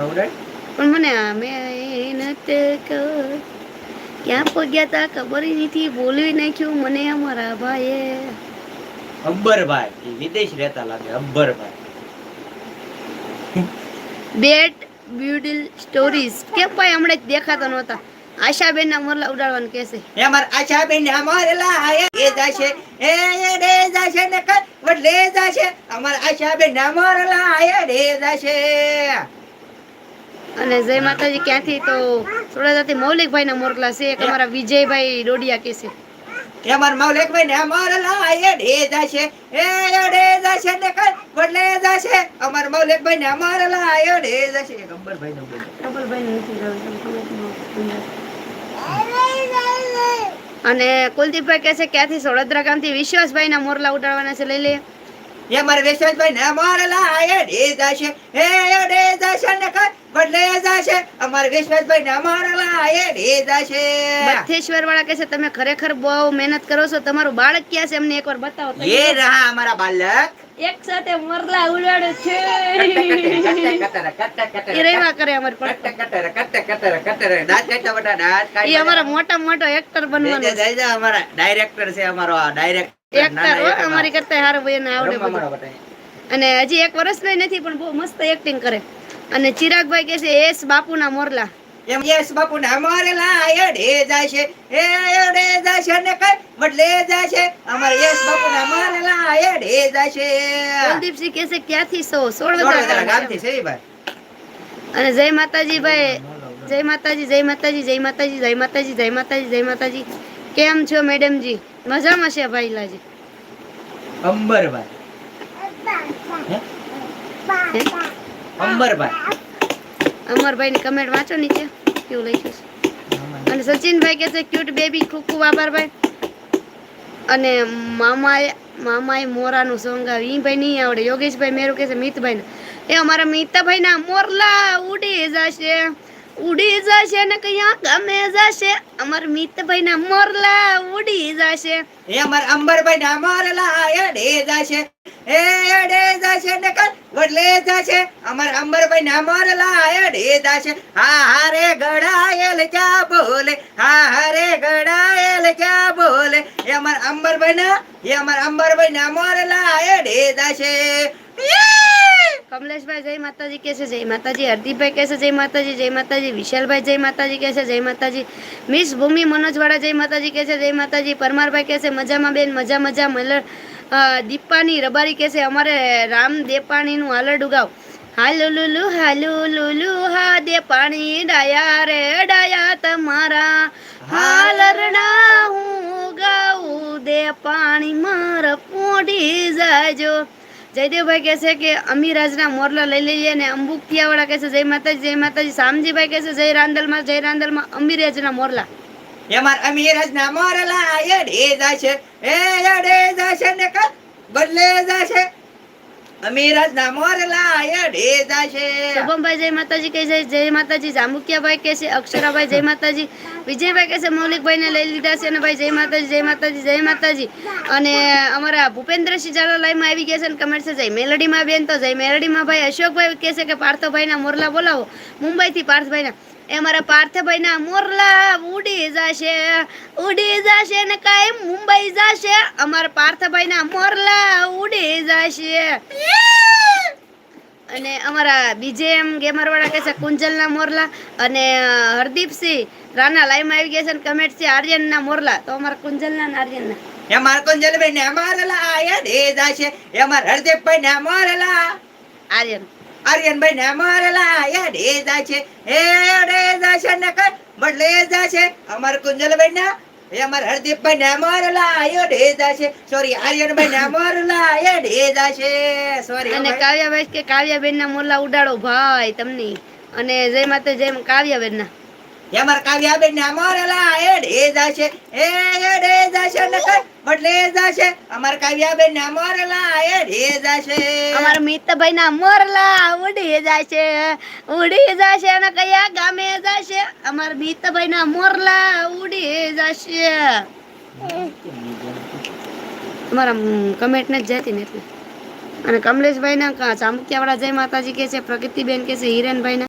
પણ મને આ મહેનત કર ક્યાં પગ્યા તા ખબર નથી બોલવી નાખ્યું મને અમારા ભાઈએ. અબ્બરભાઈ ઈ વિદેશ રહેતા લાગે અબ્બરભાઈ બેટ બ્યુટીલ સ્ટોરીઝ. કેમ ભાઈ હમણાં દેખાતા નહોતા. આશાબેન ના મોરલા ઉડાડવાનું કહેશે. એ માર આશા બેન અમારે લાય એ જાશે એ એ રે જાશે ને કર બદલે જાશે. અમાર આશા બેન અમારે આયા રે જાશે. અને જય માતાજી ક્યાંથી? તો સુરતથી મૌલિકભાઈ ના મોરલા છે એક અમારા વિજયભાઈ ડોડિયા એ અમાર ને રે જાશે એ એ રે ને કર બદલે જાશે. અમાર મૌલિક ભાઈ ને જાશે. નો અને કુલદીપભાઈ કહે છે ક્યાંથી? સોળદરા ગામથી વિશ્વાસભાઈ ના મોરલા ઉડાડવાના છે લઈ લે. એ અમારે વેશવાસભાઈ ને મારેલા જાશે. એ એ રે ને કર બદલે જાશે. અમારે વેશવાસભાઈ ને અમારે લાય રે જાશે. બથેશ્વર વાળા કહે છે તમે ખરેખર બહુ મહેનત કરો છો. તમારું બાળક ક્યાં છે? એમને એકવાર બતાવો એ રહા અમારા બાલક એક સાથે મોરલા ઉડાડે છે. કટર કટર કટર એ રેવા કરે અમારી પર કટર કટર કટર કટર દાંત કાઢતા બધા દાંત એ અમારા મોટા મોટો એક્ટર બનવાનો જય અમારા ડાયરેક્ટર છે અમારો આ ડાયરેક્ટર અમારી કરતા હારો ભાઈ એને આવડે અને હજી એક વર્ષનો નથી પણ બહુ મસ્ત એક્ટિંગ કરે. અને ચિરાગભાઈ કે છે એસ બાપુના મોરલા. એમ યસ બાપુ ને અમારે લાય રે જાશે એ રે જાશે ને કઈ બદલે જાશે. અમાર યસ બાપુ મોરલા એડે જાશે. કુલદીપસિંહ કે છે ક્યાંથી સો સોળ સોળવદરા ગામથી. છે ભાઈ. અને જય માતાજી ભાઈ જય માતાજી જય માતાજી જય માતાજી જય માતાજી જય માતાજી જય માતાજી. કેમ છો મેડમજી? મજામાં છે ભાઈ લાજી અંબરભાઈ? અંબરભાઈ. અમરભાઈ ની કમેન્ટ વાંચો નીચે કેવું લખ્યું છે. અને સચિનભાઈ કે છે ક્યુટ બેબી ખૂબ ખૂબ આભાર ભાઈ. અને મામાએ મામાએ મોરાનું સોંગ આવ્યું એ ભાઈ નહીં આવડે. યોગેશભાઈ મેરું કે છે મિતભાઈ એ અમારા મિતભાઈ ના મોરલા ઉડી જશે. ઉડી જશે ને કયા ગમે જશે. અમારા મિતભાઈ ના મોરલા ઉડી જશે. એ અમર અંબરભાઈ ને અમારે લાય રે જાશે. એ એડે જાશે ને કર બદલે જશે. અમર અંબરભાઈ ને અમારે લાય રે જાશે. હા હા રે ગડાયેલ ક્યાં બોલે? હા હા રે ગડાયેલ ક્યાં બોલે? એ અમાર અંબરભાઈ ના એ અમાર અંબરભાઈ ના મોરલા એડે જાશે. કમલેશભાઈ જય માતાજી કહે છે, જય માતાજી, હરદીપભાઈ કહે છે, જય માતાજી જય માતાજી, વિશાલભાઈ જય માતાજી કહે છે, જય માતાજી, મિસ ભૂમિ મનોજવાળા જય માતાજી કહે છે, જય માતાજી, પરમારભાઈ કહે છે, મજામાં બેન, મજા મજા, મલ દીપાની રબારી કહે છે, અમારે રામ દેપાણીનું હાલડ ઉગાવ. હાલુ લુલુ હાલુ લુલુ હા દે પાણી ડાયા રે, ડાયા તમારા. હાલરડા હું ગાઉં દે પાણી મારા પોઢી જાજો. જયદેવભાઈ કહે છે કે અમીરાજના મોરલા લઈ લઈએ ને અંબુકિયાવાળા કહે છે, જય માતાજી જય માતાજી. શામજીભાઈ કહે છે, જય રાંદલમાં જય રાંદલમાં અમીરાજના મોરલા. એમાં અમીરાજના મોરલા, એ અમારે લાય રે જાશે જાય છે ને બદલે જાશે. અમીરજ ના મોરે લાય રે શુભમભાઈ, જય માતાજી કહે છે, જય માતાજી. જામુકિયાભાઈ કહે છે, અક્ષરાભાઈ, જય માતાજી. વિજયભાઈ કહે છે, મૌલિકભાઈને લઈ લીધા છે અને ભાઈ, જય માતાજી જય માતાજી જય માતાજી. અને અમારા ભૂપેન્દ્રસિંહ ઝાલા લાઈવમાં આવી ગયા છે અને કમેન્ટ છે, જય મેલડીમાં બેન તો જય મેલડીમાં ભાઈ. અશોકભાઈ કહે છે કે પાર્થભાઈના મોરલા બોલાવો. મુંબઈથી પાર્થભાઈના. એ અમારા પાર્થભાઈના મોરલા ઉડી જશે ઉડી જશે ને કાંઈ મુંબઈ જશે. અમારા પાર્થભાઈના મોરલા ઉડી જશે. અને અમારા બીજે એમ ગેમર વાળા કહે છે કુંજલના મોરલા અને હરદીપસિંહ રાના લાઈવમાં આવી ગયા છે અને કમેન્ટ છે આર્યનના મોરલા. તો અમારા કુંજલના અને આર્યનના. એ માર કોંજલભાઈ ને અમારે આયા દે જાશે. એ માર હરદીપભાઈ ને મોરલા આર્યન. આર્યનભાઈ ને અમારે લાય છે. જાશે એ રે છે ને કર બદલે છે. અમાર કુંજલભાઈ ને એ અમાર હરદીપભાઈ ને અમારે લાય રે છે. સોરી આર્યનભાઈ ને લાય રે છે. સોરી અને કાવ્યાભાઈ કે કાવ્યાબેનના મોલા ઉડાડો ભાઈ તમને. અને જય માતા જય કાવ્યાબેનના અમાર કાવ્યાબેન ને અમારે લાય એ જાશે, એ રે જાશે ને એ બદલે જાશે અમાર કાવ્યાબેન ને અમારે લાય એ જાશે. અમારા મિત્રભાઈના મોરલા ઉડી જશે, ઉડી જાશે ને કયા ગામે જશે? અમારા મિત્રભાઈના મોરલા ઉડી જશે. અમારા કમેન્ટ ને જતી ને એટલે. અને કમલેશભાઈના ચામુકિયાવાળા જય માતાજી કે છે, પ્રગતિબેન કે છે, હિરેનભાઈના?